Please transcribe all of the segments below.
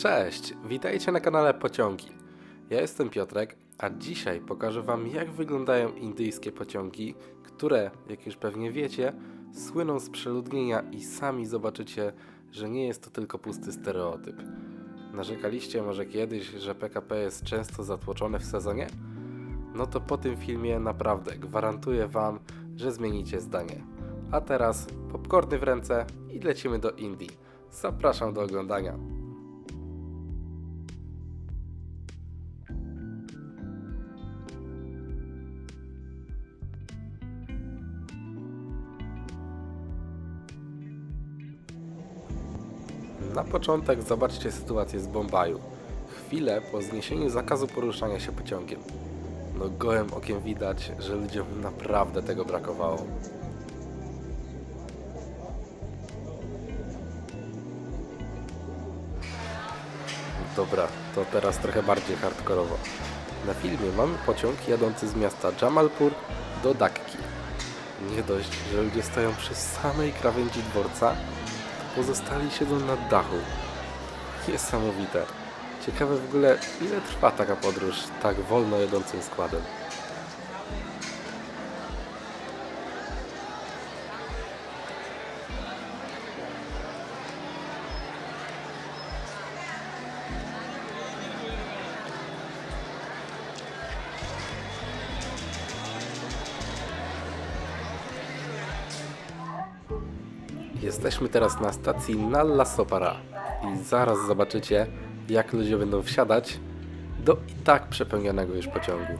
Cześć, witajcie na kanale Pociągi. Ja jestem Piotrek, a dzisiaj pokażę Wam jak wyglądają indyjskie pociągi, które, jak już pewnie wiecie, słyną z przeludnienia i sami zobaczycie, że nie jest to tylko pusty stereotyp. Narzekaliście może kiedyś, że PKP jest często zatłoczone w sezonie? No to po tym filmie naprawdę gwarantuję Wam, że zmienicie zdanie. A teraz popcorny w ręce i lecimy do Indii. Zapraszam do oglądania. Na początek zobaczcie sytuację z Bombaju. Chwilę po zniesieniu zakazu poruszania się pociągiem. No gołym okiem widać, że ludziom naprawdę tego brakowało. Dobra, to teraz trochę bardziej hardkorowo. Na filmie mamy pociąg jadący z miasta Jamalpur do Dakki. Nie dość, że ludzie stoją przy samej krawędzi dworca, pozostali siedzą na dachu. Niesamowite. Ciekawe w ogóle, ile trwa taka podróż tak wolno jadącym składem. Jesteśmy teraz na stacji Nalla Sopara i zaraz zobaczycie, jak ludzie będą wsiadać do i tak przepełnionego już pociągu.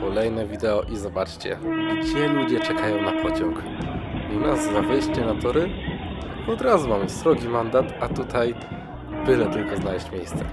Kolejne wideo i zobaczcie, gdzie ludzie czekają na pociąg. U nas za wejście na tory od razu mamy srogi mandat, a tutaj byle tylko znaleźć miejsce.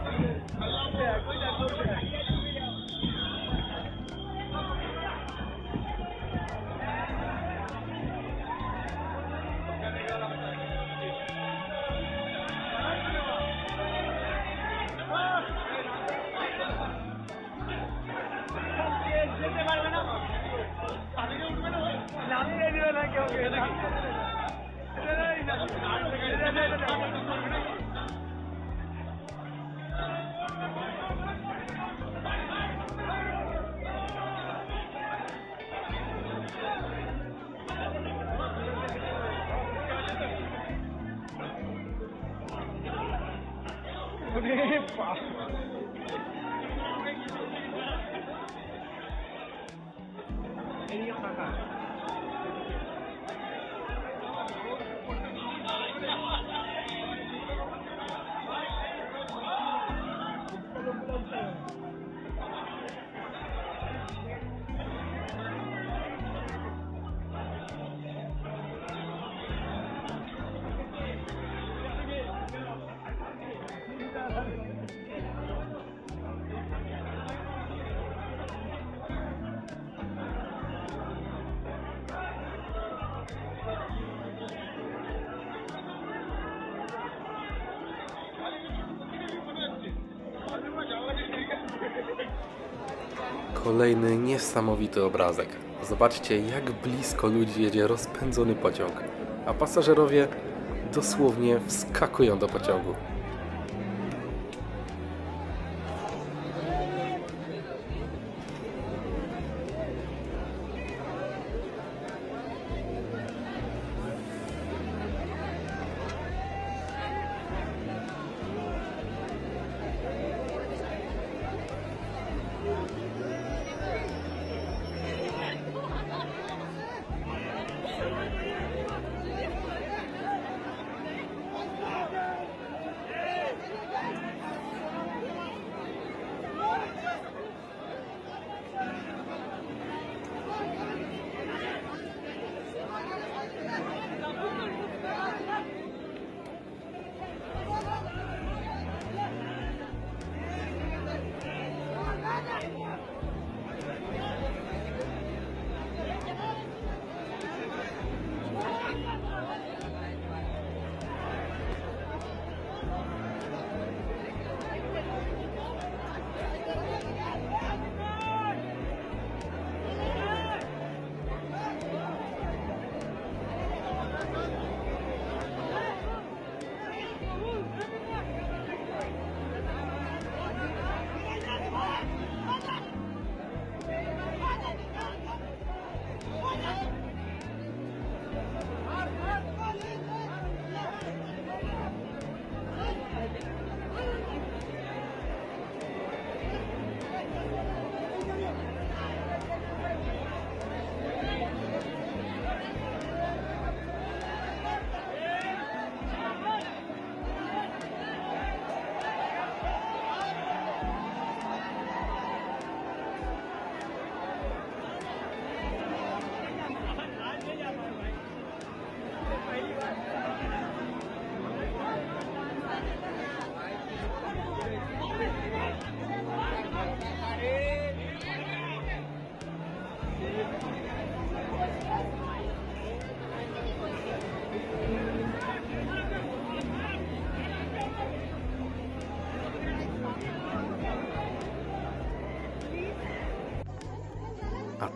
哎呀，看看。Kolejny niesamowity obrazek. Zobaczcie, jak blisko ludzi jedzie rozpędzony pociąg, a pasażerowie dosłownie wskakują do pociągu.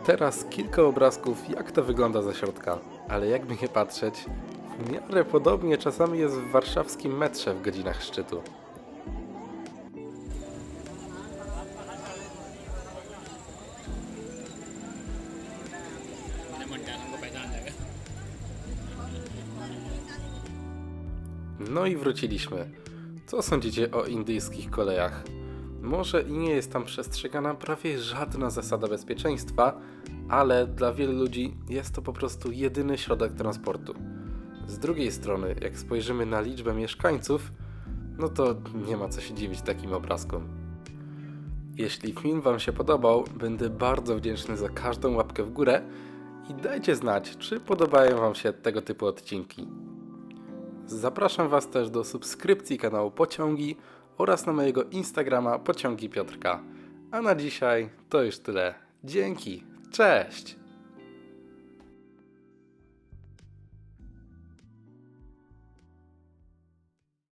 Teraz kilka obrazków, jak to wygląda ze środka. Ale jakby nie patrzeć, w miarę podobnie czasami jest w warszawskim metrze w godzinach szczytu. No i wróciliśmy. Co sądzicie o indyjskich kolejach? Może i nie jest tam przestrzegana prawie żadna zasada bezpieczeństwa, ale dla wielu ludzi jest to po prostu jedyny środek transportu. Z drugiej strony, jak spojrzymy na liczbę mieszkańców, no to nie ma co się dziwić takim obrazkom. Jeśli film Wam się podobał, będę bardzo wdzięczny za każdą łapkę w górę i dajcie znać, czy podobają Wam się tego typu odcinki. Zapraszam Was też do subskrypcji kanału Pociągi oraz na mojego Instagrama Pociągi Piotrka. A na dzisiaj to już tyle. Dzięki, cześć!